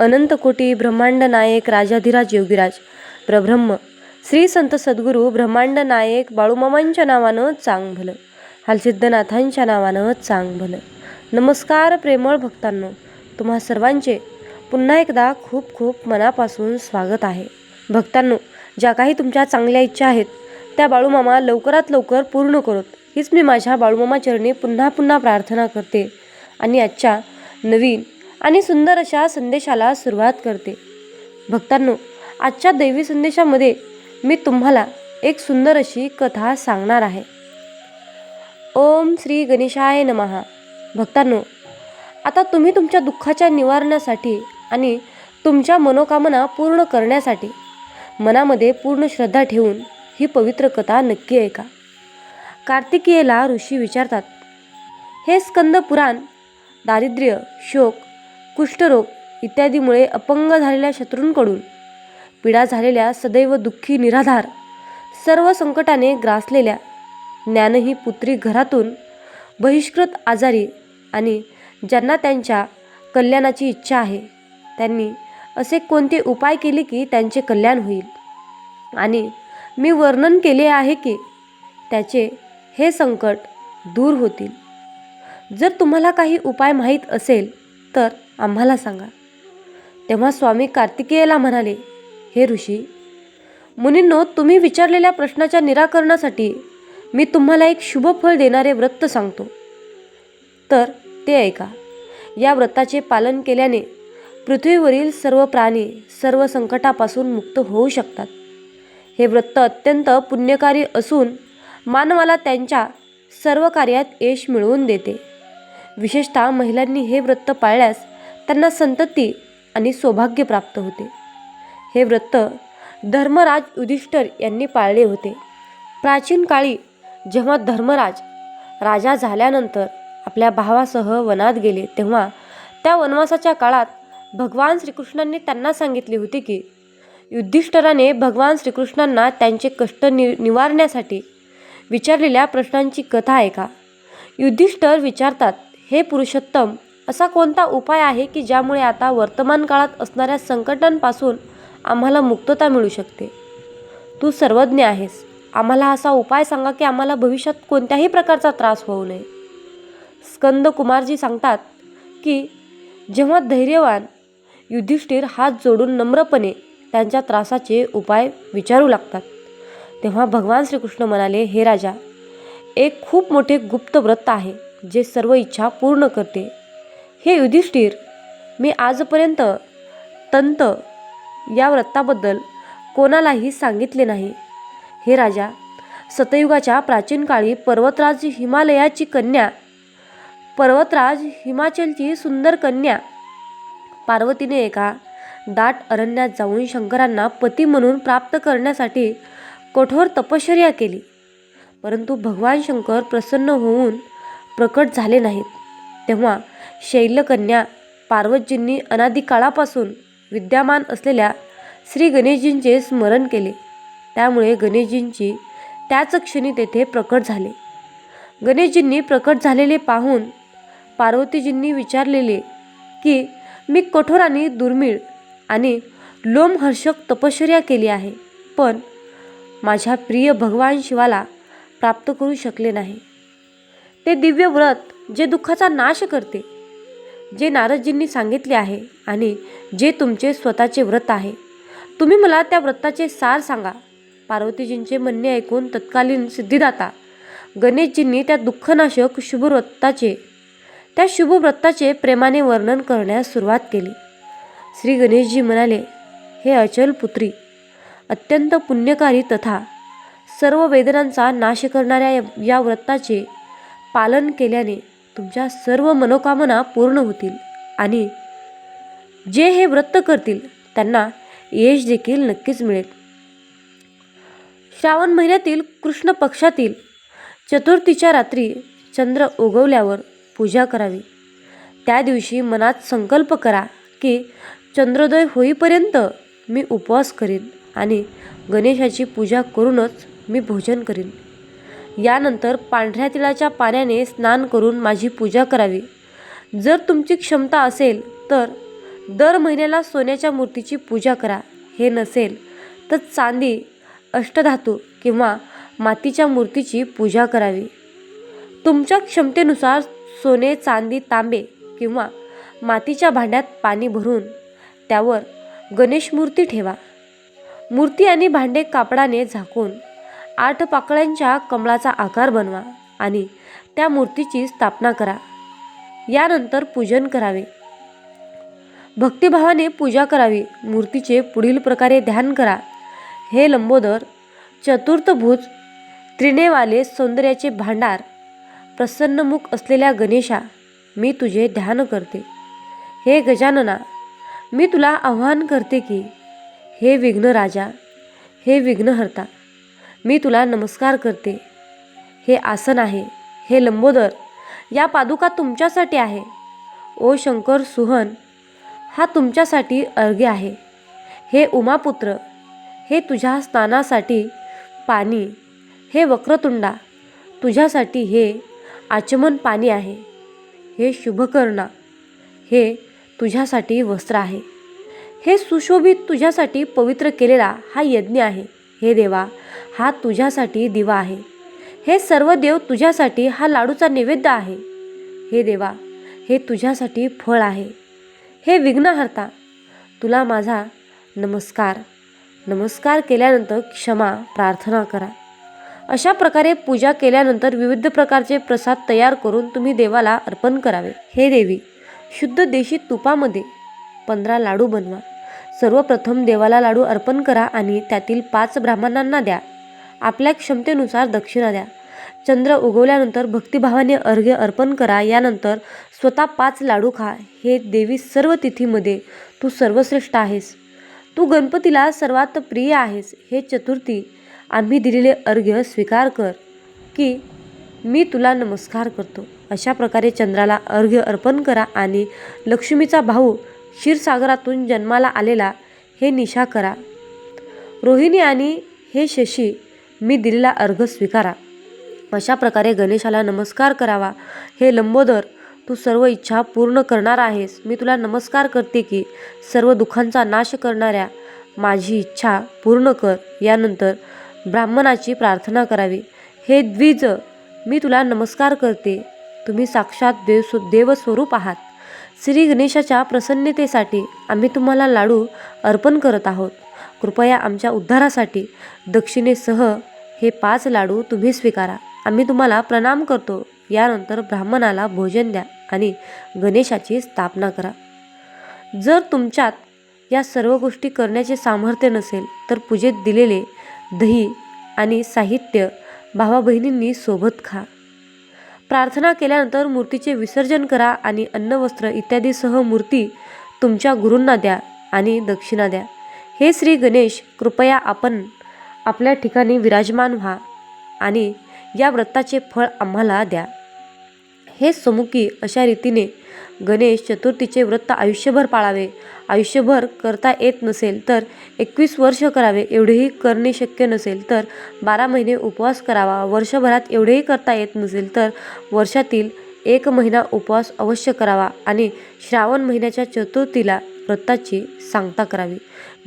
अनंतकोटी ब्रह्मांड नायक राजाधिराज योगीराज. प्रब्रह्म. श्री संत सद्गुरू ब्रह्मांड नायक बाळूमामांच्या नावानं चांग भलं हालसिद्धनाथांच्या नावानं चांग भलं नमस्कार प्रेमळ भक्तांनो. तुम्हा सर्वांचे पुन्हा एकदा खूप खूप मनापासून स्वागत आहे. भक्तांनो ज्या काही तुमच्या चांगल्या इच्छा आहेत त्या बाळूमामा लवकरात लवकर पूर्ण करत. हीच मी माझ्या बाळूमामा चरणी पुन्हा पुन्हा प्रार्थना करते. आणि आजच्या नवीन आणि सुंदर अशा संदेशाला सुरुवात करते. भक्तांनो आजच्या दैवी संदेशामध्ये मी तुम्हाला एक सुंदर अशी कथा सांगणार आहे. ओम श्री गणेशाय नमहा भक्तांनो आता तुम्ही तुमच्या दुःखाच्या निवारणासाठी आणि तुमच्या मनोकामना पूर्ण करण्यासाठी मनामध्ये पूर्ण श्रद्धा ठेवून ही पवित्र कथा नक्की ऐका. कार्तिकीयला ऋषी विचारतात हे स्कंद पुराण दारिद्र्य शोक कुष्ठरोग इत्यादीमुळे अपंग झालेल्या शत्रूंकडून पीडा झालेल्या सदैव दुःखी निराधार सर्व संकटाने ग्रासलेल्या ज्ञानही पुत्री घरातून बहिष्कृत आजारी आणि ज्यांना त्यांच्या कल्याणाची इच्छा आहे त्यांनी असे कोणते उपाय केले की त्यांचे कल्याण होईल? आणि मी वर्णन केले आहे की त्याचे हे संकट दूर होतील. जर तुम्हाला काही उपाय माहीत असेल तर आम्हाला सांगा. तेव्हा स्वामी कार्तिकेयला म्हणाले हे ऋषी मुनींनो तुम्ही विचारलेल्या प्रश्नाच्या निराकरणासाठी मी तुम्हाला एक शुभ फळ देणारे व्रत सांगतो. तर ते ऐका. या व्रताचे पालन केल्याने पृथ्वीवरील सर्व प्राणी सर्व संकटापासून मुक्त होऊ शकतात. हे व्रत अत्यंत पुण्यकारी असून मानवाला त्यांच्या सर्व कार्यात यश मिळवून देते. विशेषतः महिलांनी हे व्रत पाळल्यास त्यांना संतती आणि सौभाग्य प्राप्त होते. हे व्रत धर्मराज युधिष्ठर यांनी पाळले होते. प्राचीन काळी जेव्हा धर्मराज राजा झाल्यानंतर आपल्या भावासह वनात गेले तेव्हा त्या वनवासाच्या काळात भगवान श्रीकृष्णांनी त्यांना सांगितले होते की युधिष्ठराने भगवान श्रीकृष्णांना त्यांचे कष्ट नि निवारण्यासाठी विचारलेल्या प्रश्नांची कथा ऐका. युधिष्ठर विचारतात हे पुरुषोत्तम असा कोणता उपाय आहे की ज्यामुळे आता वर्तमान काळात असणाऱ्या संकटांपासून आम्हाला मुक्तता मिळू शकते? तू सर्वज्ञ आहेस. आम्हाला असा उपाय सांगा की आम्हाला भविष्यात कोणत्याही प्रकारचा त्रास होऊ नये. स्कंद कुमारजी सांगतात की जेव्हा धैर्यवान युधिष्ठिर हात जोडून नम्रपणे त्यांच्या त्रासाचे उपाय विचारू लागतात तेव्हा भगवान श्रीकृष्ण म्हणाले हे राजा एक खूप मोठे गुप्त व्रत आहे जे सर्व इच्छा पूर्ण करते. हे युधिष्ठिर मी आजपर्यंत तंत या व्रताबद्दल कोणालाही सांगितले नाही. हे राजा सतयुगाच्या प्राचीन काळी पर्वतराज हिमालयाची कन्या पर्वतराज हिमाचलची सुंदर कन्या पार्वतीने एका दाट अरण्यात जाऊन शंकरांना पती म्हणून प्राप्त करण्यासाठी कठोर तपश्चर्या केली. परंतु भगवान शंकर प्रसन्न होऊन प्रकट झाले नाहीत. तेव्हा शैलकन्या पार्वतजींनी अनादिकाळापासून विद्यमान असलेल्या श्री गणेशजींचे स्मरण केले. त्यामुळे गणेशजींची त्याच क्षणी तेथे प्रकट झाले. गणेशजींनी प्रकट झालेले पाहून पार्वतीजींनी विचारलेले की मी कठोर आणि दुर्मिळ आणि लोमहर्षक तपश्चर्या केली आहे पण माझ्या प्रिय भगवान शिवाला प्राप्त करू शकले नाही. ते दिव्य व्रत जे दुःखाचा नाश करते जे नारदजींनी सांगितले आहे आणि जे तुमचे स्वतःचे व्रत आहे. तुम्ही मला त्या व्रताचे सार सांगा. पार्वतीजींचे म्हणणे ऐकून तत्कालीन सिद्धिदाता गणेशजींनी त्या दुःखनाशक शुभव्रताचे त्या शुभव्रताचे प्रेमाने वर्णन करण्यास सुरुवात केली. श्री गणेशजी म्हणाले हे अचल पुत्री अत्यंत पुण्यकारी तथा सर्व वेदनांचा नाश करणाऱ्या या- या व्रताचे पालन केल्याने तुमच्या सर्व मनोकामना पूर्ण होतील आणि जे हे व्रत करतील त्यांना यश देखील नक्कीच मिळेल. श्रावण महिन्यातील कृष्ण पक्षातील चतुर्थीच्या रात्री चंद्र उगवल्यावर पूजा करावी. त्या दिवशी मनात संकल्प करा की चंद्रोदय होईपर्यंत मी उपवास करीन आणि गणेशाची पूजा करूनच मी भोजन करीन. यानंतर पांढऱ्या तिळाच्या पाण्याने स्नान करून माझी पूजा करावी. जर तुमची क्षमता असेल तर दर महिन्याला सोन्याच्या मूर्तीची पूजा करा. हे नसेल तर चांदी अष्टधातू किंवा मातीच्या मूर्तीची पूजा करावी. तुमच्या क्षमतेनुसार सोने चांदी तांबे किंवा मातीच्या भांड्यात पाणी भरून त्यावर गणेश मूर्ती ठेवा. मूर्ती आणि भांडे कापडाने झाकून आठ पाकळ्यांच्या कमळाचा आकार बनवा आणि त्या मूर्तीची स्थापना करा. यानंतर पूजन करावे. भक्तिभावाने पूजा करावी. मूर्तीचे पुढील प्रकारे ध्यान करा. हे लंबोदर चतुर्थभुज त्रिनेवाले सौंदर्याचे भांडार प्रसन्नमुख असलेल्या गणेशा मी तुझे ध्यान करते. हे गजानना मी तुला आव्हान करते की हे विघ्न राजा हे विघ्नहर्ता मी तुला नमस्कार करते. हे आसन आहे. हे लंबोदर या पादुका तुमच्यासाठी आहे. ओ शंकर सुहन हा तुमच्यासाठी अर्घ्य आहे. हे उमापुत्र हे तुझ्या स्नानासाठी पाणी हे वक्रतुंडा तुझ्यासाठी हे आचमन पाणी आहे. हे शुभकर्णा हे तुझ्यासाठी वस्त्र आहे. हे सुशोभित तुझ्यासाठी पवित्र केलेला हा यज्ञ आहे. हे देवा हा तुझ्यासाठी दिवा आहे. हे सर्व देव तुझ्यासाठी हा लाडूचा नैवेद्य आहे. हे देवा हे तुझ्यासाठी फळ आहे. हे विघ्नहर्ता तुला माझा नमस्कार. नमस्कार केल्यानंतर क्षमा प्रार्थना करा. अशा प्रकारे पूजा केल्यानंतर विविध प्रकारचे प्रसाद तयार करून तुम्ही देवाला अर्पण करावे. हे देवी शुद्ध देशी तुपामध्ये पंधरा लाडू बनवा. सर्वप्रथम देवाला लाडू अर्पण करा आणि त्यातील पाच ब्राह्मणांना द्या. आपल्या क्षमतेनुसार दक्षिणा द्या. चंद्र उगवल्यानंतर भक्तिभावाने अर्घ्य अर्पण करा. यानंतर स्वतः पाच लाडू खा. हे देवी सर्व तिथीमध्ये तू सर्वश्रेष्ठ आहेस. तू गणपतीला सर्वात प्रिय आहेस. हे चतुर्थी आम्ही दिलेले अर्घ्य स्वीकार कर की मी तुला नमस्कार करतो. अशा प्रकारे चंद्राला अर्घ्य अर्पण करा आणि लक्ष्मीचा भाऊ क्षीरसागरातून जन्माला आलेला हे निशा करा. रोहिणी आणि हे शशी मी दिलेला अर्घ स्वीकारा. अशा प्रकारे गणेशाला नमस्कार करावा. हे लंबोदर तू सर्व इच्छा पूर्ण करणार आहेस. मी तुला नमस्कार करते की सर्व दुःखांचा नाश करणाऱ्या माझी इच्छा पूर्ण कर. यानंतर ब्राह्मणाची प्रार्थना करावी. हे द्विज मी तुला नमस्कार करते. तुम्ही साक्षात देव देवस्वरूप आहात. श्री गणेशाच्या प्रसन्नतेसाठी आम्ही तुम्हाला लाडू अर्पण करत आहोत. कृपया आमच्या उद्धारासाठी दक्षिणेसह हे पाच लाडू तुम्ही स्वीकारा. आम्ही तुम्हाला प्रणाम करतो. यानंतर ब्राह्मणाला भोजन द्या आणि गणेशाची स्थापना करा. जर तुमच्यात या सर्व गोष्टी करण्याचे सामर्थ्य नसेल तर पूजेत दिलेले दही आणि साहित्य भावा बहिणींनी सोबत खा. प्रार्थना केल्यानंतर मूर्तीचे विसर्जन करा आणि अन्नवस्त्र इत्यादीसह मूर्ती तुमच्या गुरूंना द्या आणि दक्षिणा द्या. हे श्री गणेश कृपया आपण आपल्या ठिकाणी विराजमान व्हा आणि या व्रताचे फळ आम्हाला द्या. हे समुखी अशा रीतीने गणेश चतुर्थीचे व्रत आयुष्यभर पाळावे. आयुष्यभर करता येत नसेल तर एकवीस वर्ष करावे एवढेही करणे शक्य नसेल तर बारा महिने उपवास करावा. वर्षभरात एवढेही करता येत नसेल तर वर्षातील एक महिना उपवास अवश्य करावा आणि श्रावण महिन्याच्या चतुर्थीला व्रताची सांगता करावी.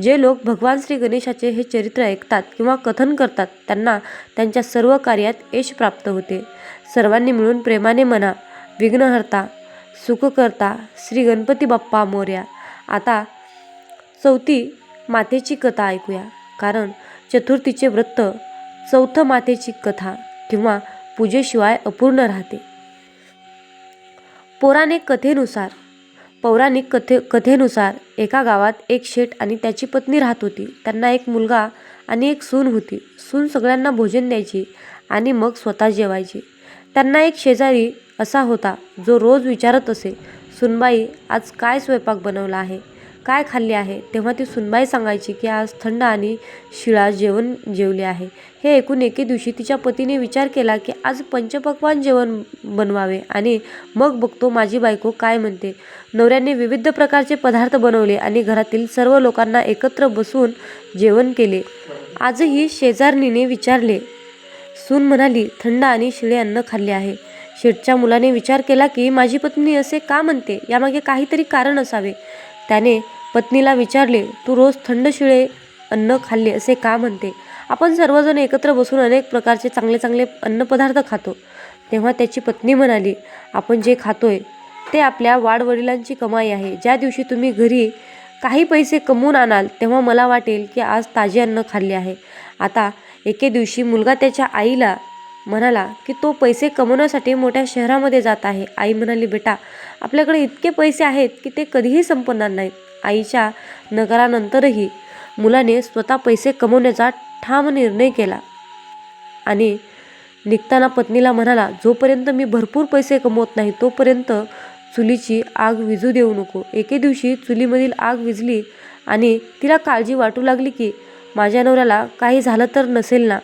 जे लोक भगवान श्री गणेशाचे हे चरित्र ऐकतात किंवा कथन करतात त्यांना त्यांच्या सर्व कार्यात यश प्राप्त होते. सर्वांनी मिळून प्रेमाने म्हणा विघ्नहर्ता सुखकर्ता श्री गणपती बाप्पा मोर्या. आता चौथी मातेची कथा ऐकूया. कारण चतुर्थीचे व्रत चौथं मातेची कथा किंवा पूजेशिवाय अपूर्ण राहते. पौराणिक कथेनुसार पौराणिक कथे कथेनुसार एका गावात एक शेठ आणि त्याची पत्नी राहत होती. त्यांना एक मुलगा आणि एक सून होती. सून सगळ्यांना भोजन द्यायची आणि मग स्वतः जेवायची. त्यांना एक शेजारी असा होता जो रोज विचारत असे सुनबाई आज काय स्वयंपाक बनवला आहे? काय खाल्ले आहे? तेव्हा ती सुनबाई सांगायची की आज थंड आणि शिळा जेवण जेवले आहे. हे ऐकून एके दिवशी तिच्या पतीने विचार केला की आज पंचपक्वान जेवण बनवावे आणि मग बघतो माझी बायको काय म्हणते. नवऱ्याने विविध प्रकारचे पदार्थ बनवले आणि घरातील सर्व लोकांना एकत्र बसून जेवण केले. आजही शेजारणीने विचारले. सून म्हणाली थंड आणि शिळे अन्न खाल्ले आहे. शेठच्या मुलाने विचार केला की माझी पत्नी असे का म्हणते? यामागे काहीतरी कारण असावे. त्याने पत्नीला विचारले तू रोज थंड शिळे अन्न खाल्ले असे का म्हणते? आपण सर्वजण एकत्र बसून अनेक प्रकारचे चांगले चांगले अन्नपदार्थ खातो. तेव्हा त्याची पत्नी म्हणाली आपण जे खातोय ते आपल्या वाडवडिलांची कमाई आहे. ज्या दिवशी तुम्ही घरी काही पैसे कमवून आणाल तेव्हा मला वाटेल की आज ताजे अन्न खाल्ले आहे. आता एके दिवशी मुलगा त्याच्या आईला म्हणाला की तो पैसे कमवण्यासाठी मोठ्या शहरामध्ये जात आहे. आई म्हणाली बेटा आपल्याकडे इतके पैसे आहेत की ते कधीही संपणार नाहीत. आईच्या नकारानंतरही मुलाने स्वतः पैसे कमवण्याचा ठाम निर्णय केला. आणि निघताना पत्नीला म्हणाला जोपर्यंत मी भरपूर पैसे कमवत नाही तोपर्यंत चुलीची आग विजू देऊ नको. एके दिवशी चुलीमधील आग विजली आणि तिला काळजी वाटू लागली की माझ्या नवऱ्याला काही झालं तर नसेल ना?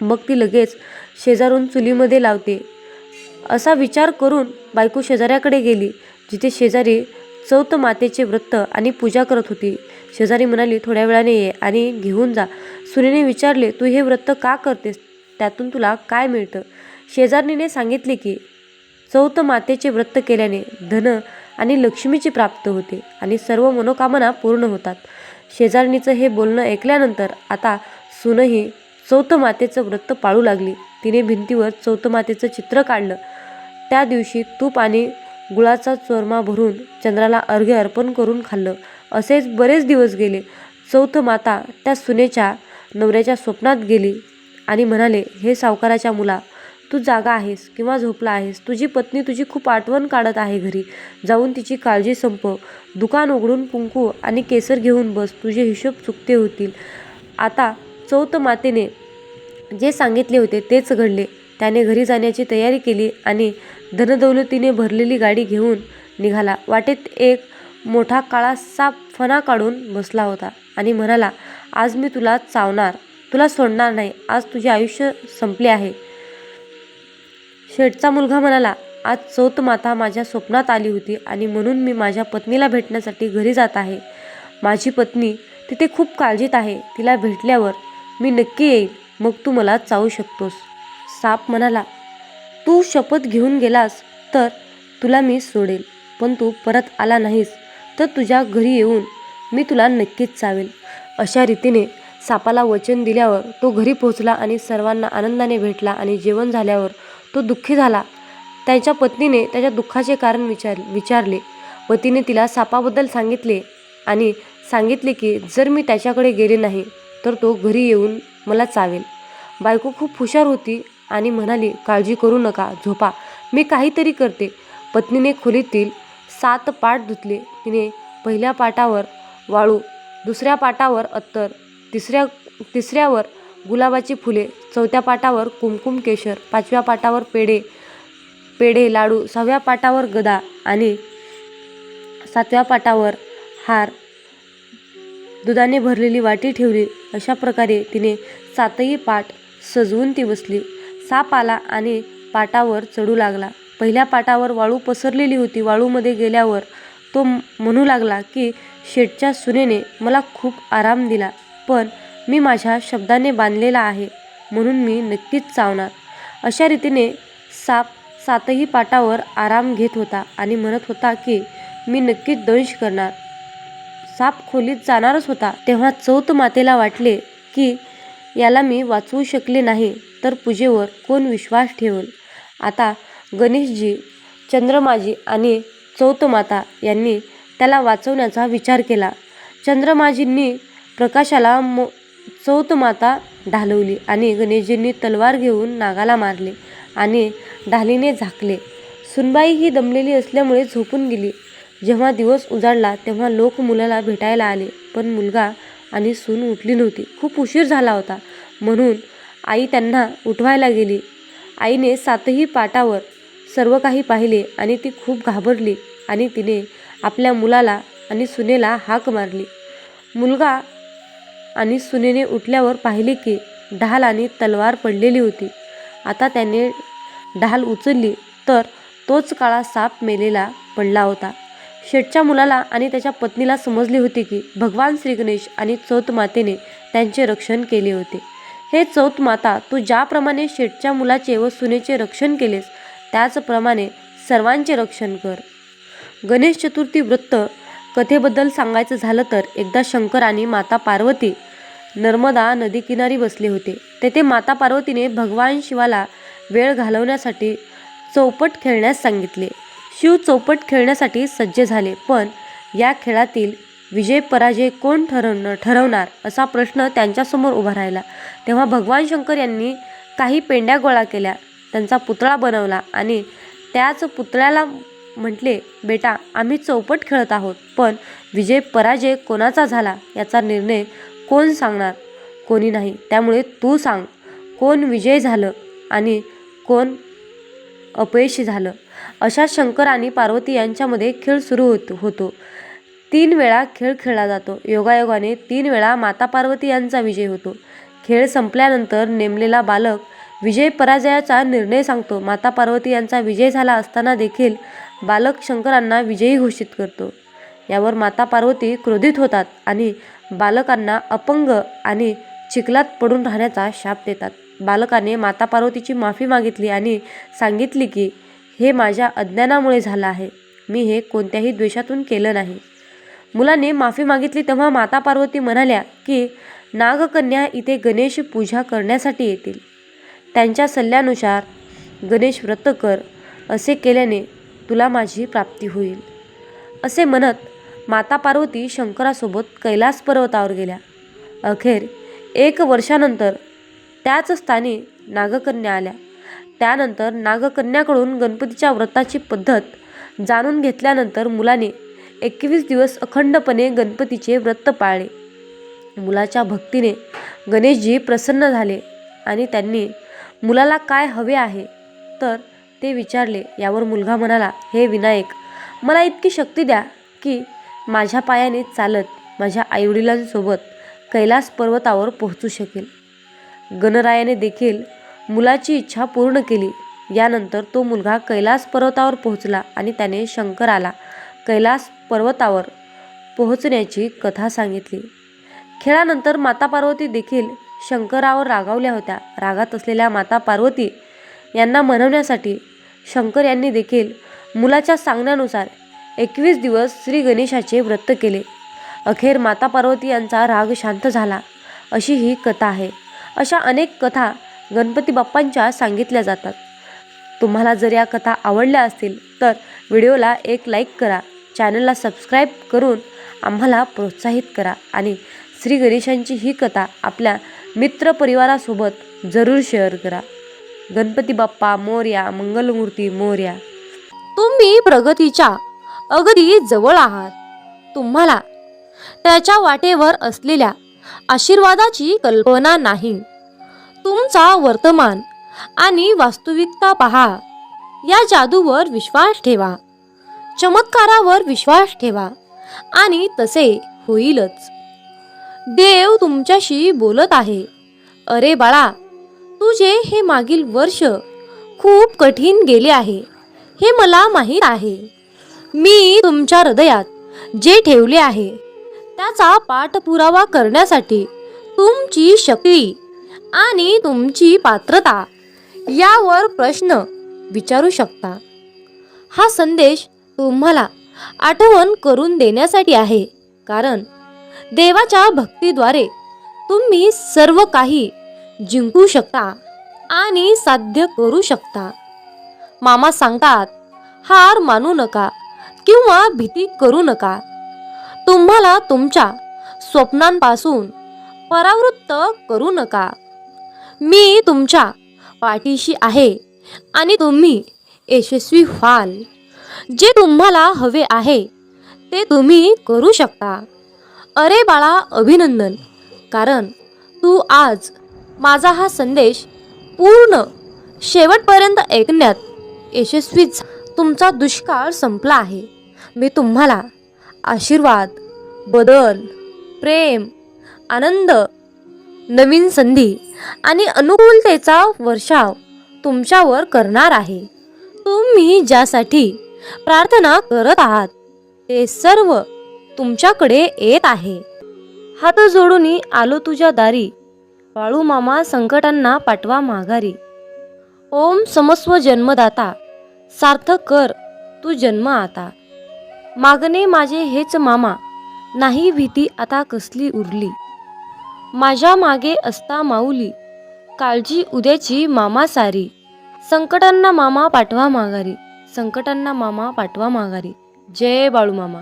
मग ती लगेच शेजारून चुलीमध्ये लावते. असा विचार करून बायको शेजाऱ्याकडे गेली जिथे शेजारी चौथ मातेचे व्रत आणि पूजा करत होती. शेजारी म्हणाली थोड्या वेळाने ये आणि घेऊन जा. सुनेने विचारले तू हे व्रत का करतेस? त्यातून तुला काय मिळतं? शेजारणीने सांगितले की चौथ मातेचे व्रत केल्याने धन आणि लक्ष्मीची प्राप्त होते आणि सर्व मनोकामना पूर्ण होतात. शेजारणीचं हे बोलणं ऐकल्यानंतर आता सुनही चौथ मातेचं व्रत पाळू लागली. तिने भिंतीवर चौथ मातेचं चित्र काढलं. त्या दिवशी तूप आणि गुळाचा चोरमा भरून चंद्राला अर्घ्य अर्पण करून खाल्लं. असेच बरेच दिवस गेले. चौथ माता त्या सुनेच्या नवऱ्याच्या स्वप्नात गेली आणि म्हणाले हे सावकाराच्या मुला तू जागा आहेस किंवा झोपला आहेस तुझी पत्नी तुझी खूप आठवण काढत आहे घरी. जाऊन तिची काळजी संप. दुकान उघडून कुंकू आणि केसर घेऊन बस. तुझे हिशोब चुकते होतील. आता चौथ मातेने जे सांगितले होते तेच घडले. त्याने घरी जाण्याची तयारी केली आणि धनदौलतीने भरलेली गाडी घेऊन निघाला. वाटेत एक मोठा काळा साप फणा काढून बसला होता आणि म्हणाला आज मी तुला चावणार. तुला सोडणार नाही. आज तुझे आयुष्य संपले आहे. शेठचा मुलगा म्हणाला आज चौथ माता माझ्या स्वप्नात आली होती आणि म्हणून मी माझ्या पत्नीला भेटण्यासाठी घरी जात आहे. माझी पत्नी तिथे खूप काळजीत आहे. तिला भेटल्यावर मी नक्की येईल मग तू मला चावू शकतोस. साप म्हणाला तू शपथ घेऊन गेलास तर तुला मी सोडेल पण तू परत आला नाहीस तर तुझ्या घरी येऊन मी तुला नक्कीच चावेल. अशा रीतीने सापाला वचन दिल्यावर तो घरी पोहोचला आणि सर्वांना आनंदाने भेटला आणि जेवण झाल्यावर तो दुःखी झाला. त्याच्या पत्नीने त्याच्या दुःखाचे कारण विचार विचारले. पतीने तिला सापाबद्दल सांगितले आणि सांगितले की जर मी त्याच्याकडे गेले नाही तर तो घरी येऊन मला चावेल. बायको खूप हुशार होती आणि म्हणाली काळजी करू नका झोपा. मी काहीतरी करते. पत्नीने खोलीतील सात पाट धुतले. तिने पहिल्या पाटावर वाळू दुसऱ्या पाटावर अत्तर तिसऱ्या तिसऱ्यावर गुलाबाची फुले चौथ्या पाटावर कुमकुम केशर पाचव्या पाटावर पेढे पेढे लाडू सहाव्या पाटावर गदा आणि सातव्या पाटावर हार. दुधाने भरलेली वाटी ठेवली. अशा प्रकारे तिने सातही पाट सजवून ती बसली. साप आला आणि पाटावर चढू लागला. पहिल्या पाटावर वाळू पसरलेली होती. वाळूमध्ये गेल्यावर तो म्हणू लागला की शेठच्या सुनेने मला खूप आराम दिला पण मी माझ्या शब्दाने बांधलेला आहे म्हणून मी नक्कीच चावणार. अशा रीतीने साप सातही पाटावर आराम घेत होता आणि म्हणत होता की मी नक्कीच दंश करणार. साप खोलीत जाणारच होता तेव्हा चौथ मातेला वाटले की याला मी वाचवू शकले नाही. तर पूजेवर कोण विश्वास ठेवल? आता गणेशजी चंद्रमाजी आणि चौथमाता यांनी त्याला वाचवण्याचा विचार केला. चंद्रमाजींनी प्रकाशाला मो चौथमाता ढालवली आणि गणेशजींनी तलवार घेऊन नागाला मारले आणि ढालीने झाकले. सुनबाई ही दमलेली असल्यामुळे झोपून गेली. जेव्हा दिवस उजाडला तेव्हा लोक मुलाला भेटायला आले पण मुलगा आणि सून उठली नव्हती. खूप उशीर झाला होता. म्हणून आई त्यांना उठवायला गेली. आईने सातही पाटावर सर्व काही पाहिले आणि ती खूप घाबरली आणि तिने आपल्या मुलाला आणि सुनेला हाक मारली. मुलगा आणि सुनेने उठल्यावर पाहिले की ढाल आणि तलवार पडलेली होती. आता त्याने ढाल उचलली तर तोच काळा साप मेलेला पडला होता. शेठच्या मुलाला आणि त्याच्या पत्नीला समजले होते की भगवान श्रीगणेश आणि चौथ मातेने त्यांचे रक्षण केले होते. हे चौथ माता तू ज्याप्रमाणे शेठच्या मुलाचे व सुनेचे रक्षण केलेस त्याचप्रमाणे सर्वांचे रक्षण कर. गणेश चतुर्थी व्रत कथेबद्दल सांगायचं झालं तर एकदा शंकर आणि माता पार्वती नर्मदा नदीकिनारी बसले होते. तेथे माता पार्वतीने भगवान शिवाला वेळ घालवण्यासाठी चौपट खेळण्यास सांगितले. शिव चौपट खेळण्यासाठी सज्ज झाले पण या खेळातील विजय पराजय कोण ठरवणं ठरवणार असा प्रश्न त्यांच्यासमोर उभा राहिला. तेव्हा भगवान शंकर यांनी काही पेंड्या गोळा केल्या त्यांचा पुतळा बनवला आणि त्याच पुतळ्याला म्हटले बेटा आम्ही चौपट खेळत आहोत पण विजय पराजय कोणाचा झाला याचा निर्णय कोण सांगणार? कोणी नाही त्यामुळे तू सांग कोण विजय झालं आणि कोण अपयशी झालं? अशा शंकर आणि पार्वती यांच्यामध्ये खेळ सुरू होत होतो. तीन वेळा खेळ खेळला जातो. योगायोगाने तीन वेळा माता पार्वती यांचा विजय होतो. खेळ संपल्यानंतर नेमलेला बालक विजय पराजयाचा निर्णय सांगतो. माता पार्वती यांचा विजय झाला असताना देखील बालक शंकरांना विजयी घोषित करतो. यावर माता पार्वती क्रोधित होतात आणि बालकांना अपंग आणि चिखलात पडून राहण्याचा शाप देतात. बालकाने माता पार्वतीची माफी मागितली आणि सांगितली की हे माझ्या अज्ञानामुळे झालं आहे. मी हे कोणत्याही द्वेषातून केलं नाही. मुलाने माफी मागितली तेव्हा माता पार्वती म्हणाल्या की नागकन्या इथे गणेश पूजा करण्यासाठी येतील. त्यांच्या सल्ल्यानुसार गणेश व्रत कर असे केल्याने तुला माझी प्राप्ती होईल. असे म्हणत माता पार्वती शंकरासोबत कैलास पर्वतावर गेल्या. अखेर एक वर्षानंतर त्याच स्थानी नागकन्या आल्या. त्यानंतर नागकन्याकडून गणपतीच्या व्रताची पद्धत जाणून घेतल्यानंतर मुलाने एकवीस दिवस अखंडपणे गणपतीचे व्रत पाळले. मुलाच्या भक्तीने गणेशजी प्रसन्न झाले आणि त्यांनी मुलाला काय हवे आहे? तर ते विचारले. यावर मुलगा म्हणाला हे विनायक मला इतकी शक्ती द्या की माझ्या पायाने चालत माझ्या आईवडिलांसोबत कैलास पर्वतावर पोहोचू शकेल. गणरायाने देखील मुलाची इच्छा पूर्ण केली. यानंतर तो मुलगा कैलास पर्वतावर पोहोचला आणि त्याने शंकराला कैलास पर्वतावर पोहोचण्याची कथा सांगितली. खेळानंतर माता पार्वती देखील शंकरावर रागावल्या होत्या. रागात असलेल्या माता पार्वती यांना मनवण्यासाठी शंकर यांनी देखील मुलाच्या सांगण्यानुसार एकवीस दिवस श्री गणेशाचे व्रत केले. अखेर माता पार्वती यांचा राग शांत झाला. अशी ही कथा आहे. अशा अनेक कथा गणपती बाप्पांच्या सांगितल्या जातात. तुम्हाला जर या कथा आवडल्या असतील तर व्हिडिओला एक लाईक करा. चॅनलला सबस्क्राईब करून आम्हाला प्रोत्साहित करा आणि श्री गणेशांची ही कथा आपल्या मित्रपरिवारासोबत जरूर शेअर करा. गणपती बाप्पा मोर्या मंगलमूर्ती मोर्या. तुम्ही प्रगतीच्या अगदी जवळ आहात. तुम्हाला त्याच्या वाटेवर असलेल्या आशीर्वादाची कल्पना नाही. तुमचा वर्तमान आणि वास्तविकता पहा. या जादूवर विश्वास ठेवा. चमत्कारावर विश्वास ठेवा आणि तसे होईलच. देव तुमच्याशी बोलत आहे. अरे बाळा तुझे हे मागील वर्ष खूप कठीण गेले आहे. हे मला माहीत आहे. मी तुमच्या हृदयात जे ठेवले आहे त्याचा पाठपुरावा करण्यासाठी तुमची शक्ती आणि तुमची पात्रता यावर प्रश्न विचारू शकता. हा संदेश तुम्हाला आठवण करून देण्यासाठी आहे. कारण देवाच्या भक्तीद्वारे तुम्ही सर्व काही जिंकू शकता आणि साध्य करू शकता. मामा सांगतात हार मानू नका किंवा भीती करू नका. तुम्हाला तुमच्या स्वप्नांपासून परावृत्त करू नका. मी तुमच्या पाठीशी आहे आणि तुम्ही यशस्वी व्हाल. जे तुम्हाला हवे आहे ते तुम्ही करू शकता. अरे बाळा अभिनंदन. कारण तू आज माझा हा संदेश पूर्ण शेवटपर्यंत ऐकण्यात यशस्वीच तुमचा दुष्काळ संपला आहे. मी तुम्हाला आशीर्वाद बदल प्रेम आनंद नवीन संधी आणि अनुकूलतेचा वर्षाव तुमच्यावर करणार आहे. तुम्ही ज्यासाठी प्रार्थना करत आहात. ते सर्व तुमच्याकडे येत आहे. हात जोडून आलो तुझ्या दारी. बाळू मामा संकटांना पाठवा माघारी. ओम समस्व जन्मदाता. सार्थक कर तू जन्म आता. मागणे माझे हेच मामा. नाही भीती आता कसली उरली. माझ्या मागे असता माऊली. काळजी उद्याची मामा सारी. संकटांना मामा पाठवा माघारी. संकटांना मामा पाठवा माघारी. जय बाळू मामा.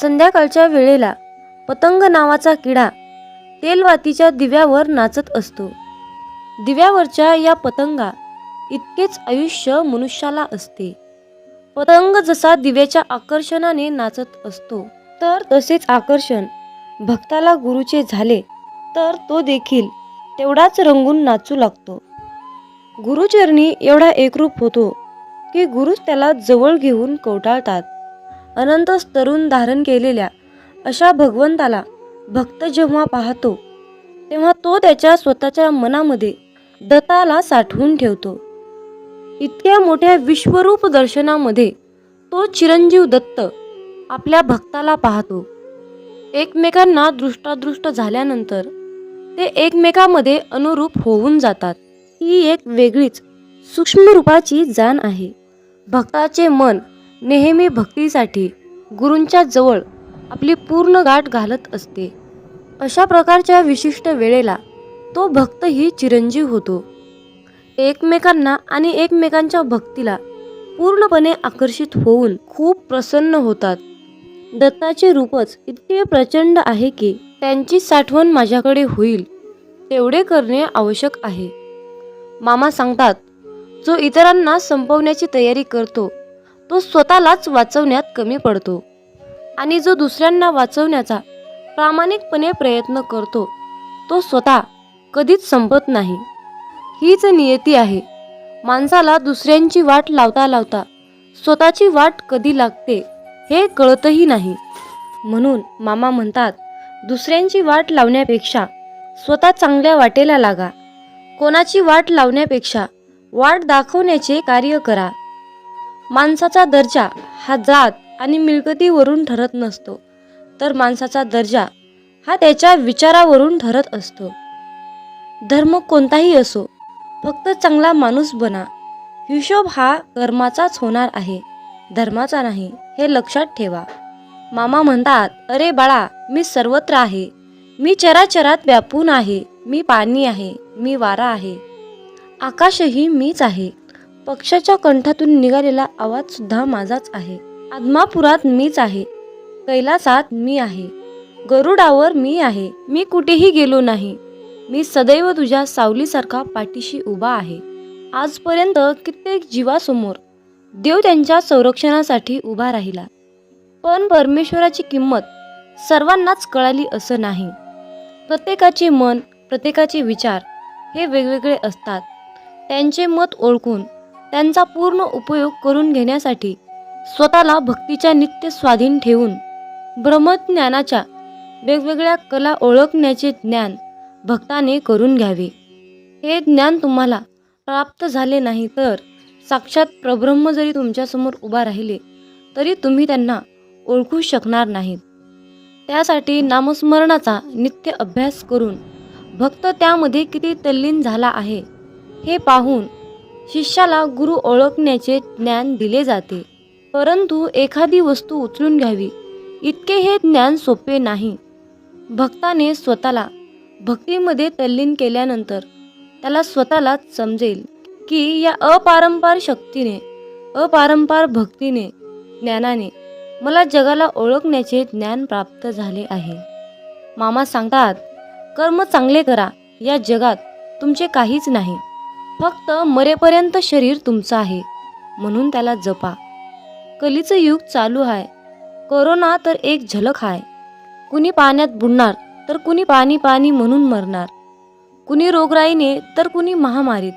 संध्याकाळच्या वेळेला पतंग नावाचा किडा तेलवातीच्या दिव्यावर नाचत असतो. दिव्यावरच्या या पतंगा इतकेच आयुष्य मनुष्याला असते. पतंग जसा दिव्याच्या आकर्षणाने नाचत असतो तर तसेच आकर्षण भक्ताला गुरुचे झाले तर तो देखील तेवढाच रंगून नाचू लागतो. गुरुचरणी एवढा एकरूप होतो की गुरुच त्याला जवळ घेऊन कवटाळतात अनंत तरुण धारण केलेल्या अशा भगवंताला भक्त जेव्हा पाहतो तेव्हा तो त्याच्या स्वतःच्या मनामध्ये दत्ताला साठवून ठेवतो. इतक्या मोठ्या विश्वरूप दर्शनामध्ये तो चिरंजीव दत्त आपल्या भक्ताला पाहतो. एकमेकांना दृष्टादृष्ट झाल्यानंतर ते एकमेकामध्ये अनुरूप होऊन जातात. ही एक वेगळीच सूक्ष्म रूपाची जाण आहे. भक्ताचे मन नेहमी भक्तीसाठी गुरूंच्या जवळ आपली पूर्ण गाठ घालत असते. अशा प्रकारच्या विशिष्ट वेळेला तो भक्तही चिरंजीव होतो. एकमेकांना आणि एकमेकांच्या भक्तीला पूर्णपणे आकर्षित होऊन खूप प्रसन्न होतात. दत्ताचे रूपच इतके प्रचंड आहे की त्यांची साठवण माझ्याकडे होईल तेवढे करणे आवश्यक आहे. मामा सांगतात जो इतरांना संपवण्याची तयारी करतो तो स्वतःलाच वाचवण्यात कमी पडतो. आणि जो दुसऱ्यांना वाचवण्याचा प्रामाणिकपणे प्रयत्न करतो तो स्वतः कधीच संपत नाही. हीच नियती आहे. माणसाला दुसऱ्यांची वाट लावता लावता स्वतःची वाट कधी लागते हे कळतही नाही. म्हणून मामा म्हणतात दुसऱ्यांची वाट लावण्यापेक्षा स्वतः चांगल्या वाटेला लागा. कोणाची वाट लावण्यापेक्षा वाट दाखवण्याचे कार्य करा. माणसाचा दर्जा हा जात आणि मिळकतीवरून ठरत नसतो. तर माणसाचा दर्जा हा त्याच्या विचारावरून ठरत असतो. धर्म कोणताही असो फक्त चांगला माणूस बना. हिशोब हा कर्माचाच होणार आहे धर्माचा नाही हे लक्षात ठेवा. मामा म्हणतात अरे बाळा मी सर्वत्र आहे. मी चराचरात व्यापून आहे. मी पाणी आहे. मी वारा आहे. आकाशही मीच आहे. पक्षाच्या कंठातून निघालेला आवाज सुद्धा माझाच आहे. आदमापुरात मीच आहे. कैलासात मी आहे. गरुडावर मी आहे. मी कुठेही गेलो नाही. मी सदैव तुझ्या सावलीसारखा पाठीशी उभा आहे. आजपर्यंत कित्येक जीवासमोर देव त्यांच्या संरक्षणासाठी उभा राहिला. पण परमेश्वराची किंमत सर्वांनाच कळाली असं नाही. प्रत्येकाचे मन प्रत्येकाचे विचार हे वेगवेगळे असतात. त्यांचे मत ओळखून त्यांचा पूर्ण उपयोग करून घेण्यासाठी स्वतःला भक्तीच्या नित्य स्वाधीन ठेवून ब्रह्मज्ञानाच्या वेगवेगळ्या कला ओळखण्याचे ज्ञान भक्ताने करून घ्यावे. हे ज्ञान तुम्हाला प्राप्त झाले नाही तर साक्षात प्रब्रह्म जरी तुमच्यासमोर उभा राहिले तरी तुम्ही त्यांना ओळखू शकणार नाहीत. त्यासाठी नामस्मरणाचा नित्य अभ्यास करून भक्त त्यामध्ये किती तल्लीन झाला आहे हे पाहून शिष्याला गुरु ओळखण्याचे ज्ञान दिले जाते. परंतु एखादी वस्तू उचलून घ्यावी इतके हे ज्ञान सोपे नाही. भक्ताने स्वतःला भक्तीमध्ये तल्लीन केल्यानंतर त्याला स्वतःलाच समजेल की या अपारंपार शक्तीने अपारंपार भक्तीने ज्ञानाने मला जगाला ओळखण्याचे ज्ञान प्राप्त झाले आहे. मामा सांगतात कर्म चांगले करा या जगात तुमचे काहीच नाही. फक्त मरेपर्यंत शरीर तुमचं आहे म्हणून त्याला जपा. कलीचं युग चालू आहे. करोना तर एक झलक आहे. कुणी पाण्यात बुडणार तर कुणी पाणी पाणी म्हणून मरणार. कुणी रोगराईने तर कुणी महामारीत.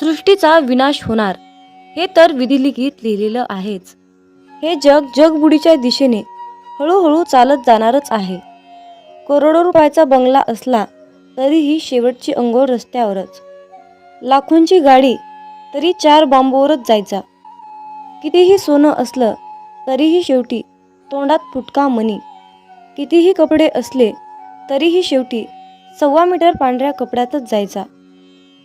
सृष्टीचा विनाश होणार हे तर विधिलिखित लिहिलेलं आहेच. हे जग जगबुडीच्या दिशेने हळूहळू चालत जाणारच आहे. करोडो रुपयाचा बंगला असला तरीही शेवटची अंघोळ रस्त्यावरच. लाखोंची गाडी तरी चार बांबूवरच जायचा. कितीही सोनं असलं तरीही शेवटी तोंडात फुटका मनी. कितीही कपडे असले तरीही शेवटी सव्वा मीटर पांढऱ्या कपड्यातच जायचा.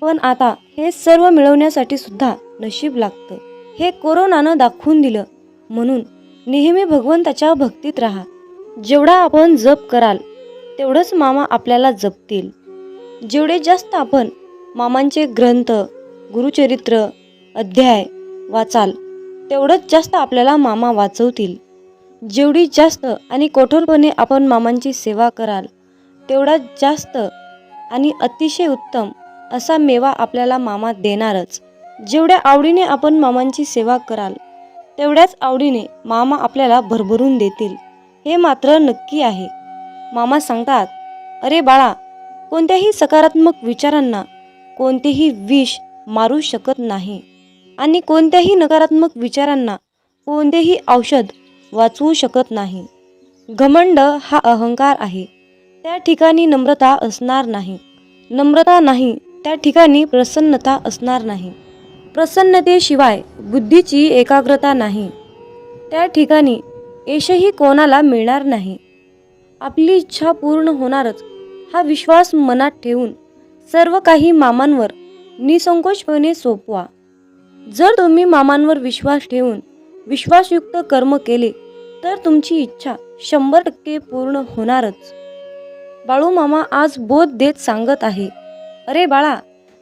पण आता हे सर्व मिळवण्यासाठी सुद्धा नशीब लागतं. हे कोरोनानं दाखवून दिलं म्हणून नेहमी भगवंताच्या भक्तीत राहा. जेवढा आपण जप कराल तेवढंच मामा आपल्याला जपतील. जेवढे जास्त आपण मामांचे ग्रंथ गुरुचरित्र अध्याय वाचाल. तेवढंच जास्त आपल्याला मामा वाचवतील. जेवढी जास्त आणि कठोरपणे आपण मामांची सेवा कराल तेवढाच जास्त आणि अतिशय उत्तम असा मेवा आपल्याला मामा देणारच. जेवढ्या आवडीने आपण मामांची सेवा कराल तेवढ्याच आवडीने मामा आपल्याला भरभरून देतील. हे मात्र नक्की आहे. मामा सांगतात अरे बाळा कोणत्याही सकारात्मक विचारांना कोणतेही विष मारू शकत नाही. आणि कोणत्याही नकारात्मक विचारांना कोणतेही औषध वाचवू शकत नाही. घमंड हा अहंकार आहे. त्या ठिकाणी नम्रता असणार नाही. नम्रता नाही त्या ठिकाणी प्रसन्नता असणार नाही. प्रसन्नतेशिवाय बुद्धीची एकाग्रता नाही. त्या ठिकाणी यशही कोणाला मिळणार नाही. आपली इच्छा पूर्ण होणारच हा विश्वास मनात ठेवून सर्व काही मामांवर निसंकोचपणे सोपवा. जर तुम्ही मामांवर विश्वास ठेवून विश्वासयुक्त कर्म केले तर तुमची इच्छा शंभर टक्के पूर्ण होणारच. बाळू मामा आज बोध देत सांगत आहे अरे बाळा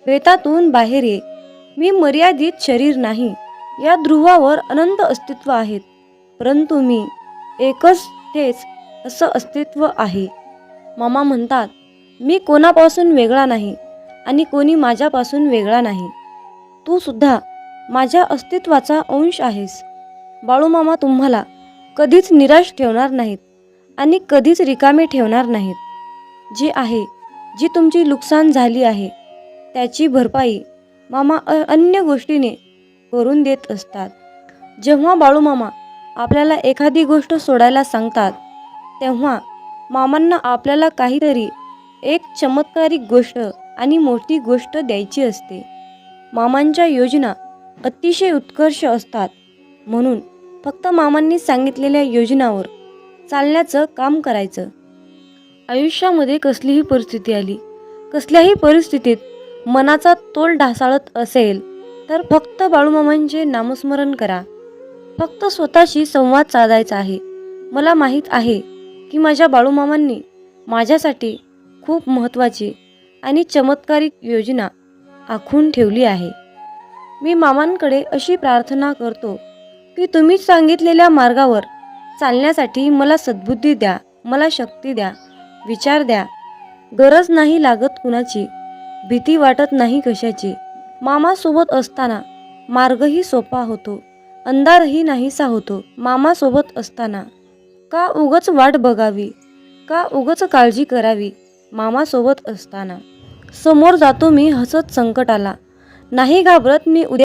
वेतातून बाहेर ये. मी मर्यादित शरीर नाही. या ध्रुवावर अनंत अस्तित्व आहेत. परंतु मी एकच तेच असं अस्तित्व आहे. मामा म्हणतात मी कोणापासून वेगळा नाही आणि कोणी माझ्यापासून वेगळा नाही. तू सुद्धा माझ्या अस्तित्वाचा अंश आहेस. बाळूमामा तुम्हाला कधीच निराश ठेवणार नाहीत आणि कधीच रिकामे ठेवणार नाहीत. जे आहे जी तुमची नुकसान झाली आहे त्याची भरपाई मामा अ- अन्य गोष्टीने करून देत असतात. जेव्हा बाळूमामा आपल्याला एखादी गोष्ट सोडायला सांगतात तेव्हा मामांना आपल्याला काहीतरी एक चमत्कारिक गोष्ट आणि मोठी गोष्ट द्यायची असते. मामांच्या योजना अतिशय उत्कर्ष असतात. म्हणून फक्त मामांनी सांगितलेल्या योजनावर चालण्याचं काम करायचं. आयुष्यामध्ये कसलीही परिस्थिती आली कसल्याही परिस्थितीत मनाचा तोल ढासाळत असेल तर फक्त बाळूमामांचे नामस्मरण करा. फक्त स्वतःशी संवाद साधायचा आहे. मला माहीत आहे की माझ्या बाळूमामांनी माझ्यासाठी खूप महत्त्वाची आणि चमत्कारिक योजना आखून ठेवली आहे. मी मामांकडे अशी प्रार्थना करतो की तुम्ही सांगितलेल्या मार्गावर चालण्यासाठी मला सद्बुद्धी द्या मला शक्ती द्या विचार द्या. गरज नाही लागत कुणाची भीती वाटत नाही कशाची. मामासोबत असताना मार्गही सोपा होतो अंधारही नाहीसा होतो मामासोबत असताना. का उगच वाट बघावी का उगच काळजी करावी मामासोबत असताना. समोर जातो मी हसत संकटाला. नाही घाबरत मी उद्या